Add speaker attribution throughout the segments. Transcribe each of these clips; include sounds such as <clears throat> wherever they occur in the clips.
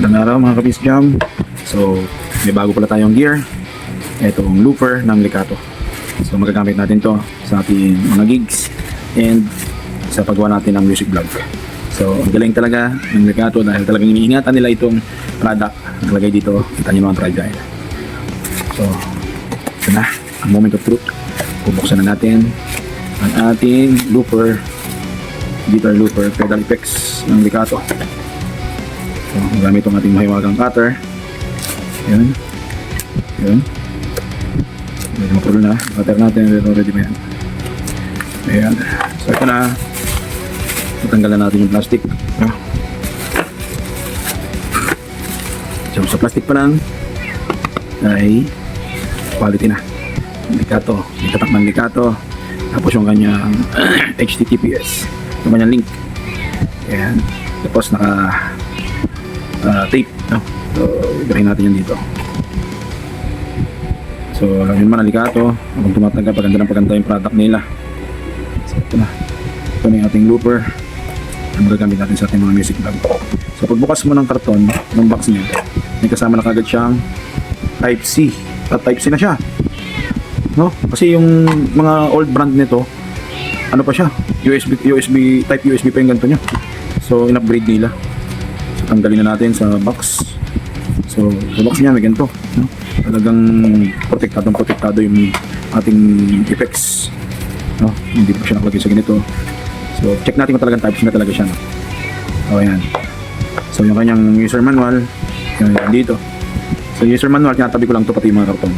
Speaker 1: Magandang araw mga kapis jam. So, may bago pala tayong gear. Itong looper ng Licato. So, magagamit natin to sa ating mga gigs and sa paggawa natin ng music vlog. So, ang galing talaga ng Licato dahil talagang iniingatan nila itong product na nakalagay dito. Kita nyo mga fragile. So, ito na. Ang moment of truth. Bubuksan na natin ang ating looper guitar looper pedal effects ng Licato. So, gamit itong ating mahiwagang cutter. Yan. Yan. Medyo mapulo na. Cutter natin. Pero ready ba yan? Ayan. So, ito na. Tatanggalan natin yung plastic. Ah. So, sa plastic pa lang ay quality na. Licato. Itatak ng Licato. Tapos yung kanyang <clears throat> HTTPS. Yung kanyang link. Ayan. Tapos naka ah, tape. No? So, ibahin natin yan dito. So, nyo naman, alikato. Habang tumatagal, paganda ng paganda yung product nila. So, ito na. Ito na yung ating looper. Ang magagamit natin sa ating mga music vlog. So, pagbukas mo ng karton, ng box niya, may kasama na kagad siyang Type-C. At Type-C na siya. No? Kasi yung mga old brand nito, ano pa siya? USB, USB, Type USB pa yung ganito niya. So, in-upgrade nila. So, tanggalin na natin sa box. So, sa box niya may ganito. No? Talagang protektadong protektado yung ating effects. No? Hindi pa siya nakalagay sa ganito. So, check natin kung talagang types na talaga siya. No? O, ayan. So, yung kanyang user manual, yun, dito. So, user manual, tinatabi ko lang to pati yung mga karton.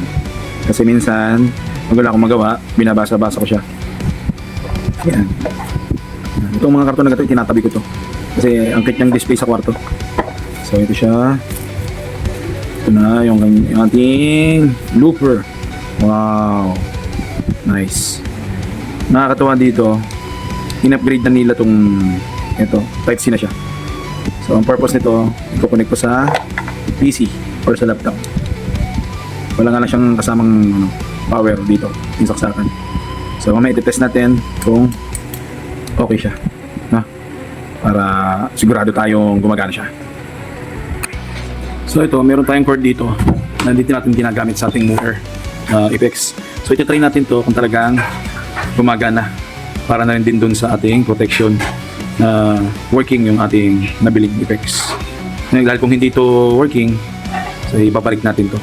Speaker 1: Kasi minsan, pag wala akong magawa, binabasa-basa ko siya. Ayan. Itong mga karton na ganito, tinatabi ko to. Kasi ang kit niyang display sa kwarto. So, ito siya. Ito na yung, yung ating looper. Wow. Nice. Nakakatuwa dito. In-upgrade na nila tong ito. Type-C na siya. So, ang purpose nito, i-connect ko sa PC or sa laptop. Wala nga lang siyang kasamang ano, power dito, yung saksakan. So, mamaya i-test natin kung okay siya. Para sigurado tayong gumagana siya. So ito, meron tayong cord dito na dito natin ginagamit sa ating motor uh, effects. So ito try natin to kung talagang gumagana para na rin din dun sa ating protection na working yung ating nabiling effects. Ngayon, dahil kung hindi to working, so ibabalik natin to.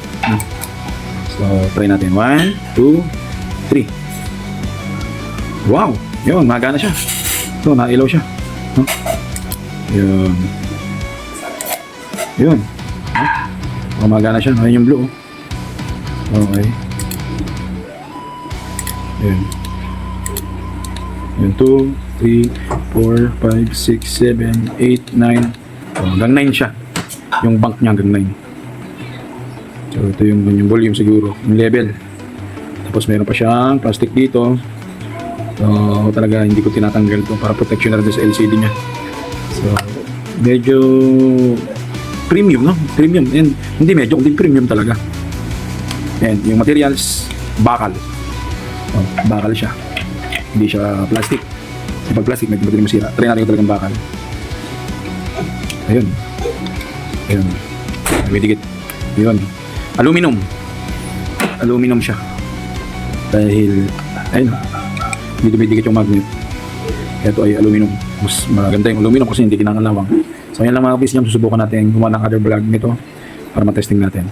Speaker 1: So try natin. 1, 2, 3. Wow! Yun, magana siya. Ito, nailaw siya. Huh? Yun. Yun. Gumagana siya. Ayun yung blue. oh. Okay. Yun. Yun. 2, 3, 4, 5, 6, 7, 8, 9. Oh, hanggang 9 siya. Yung bank niya hanggang 9. So, ito yung, yung volume siguro. Yung level. Tapos meron pa siyang plastic dito. So, ako talaga hindi ko tinatanggal to para protection na sa LCD niya. So, medyo premium, no? Premium. And, hindi medyo, kundi premium talaga. And yung materials, bakal. Oh, bakal siya. Hindi siya plastic. Kasi pag plastic, medyo madaling masira. Try natin talagang bakal. Ayun. Ayun. May dikit. Ayun. Aluminum. Aluminum siya. Dahil, ayun. Hindi dumidikit yung magnet. Ito ay aluminum. Mas maganda yung aluminum kasi hindi kinangalawang. So yan lang mga kabis susubukan natin gumawa ng other vlog nito para matesting natin.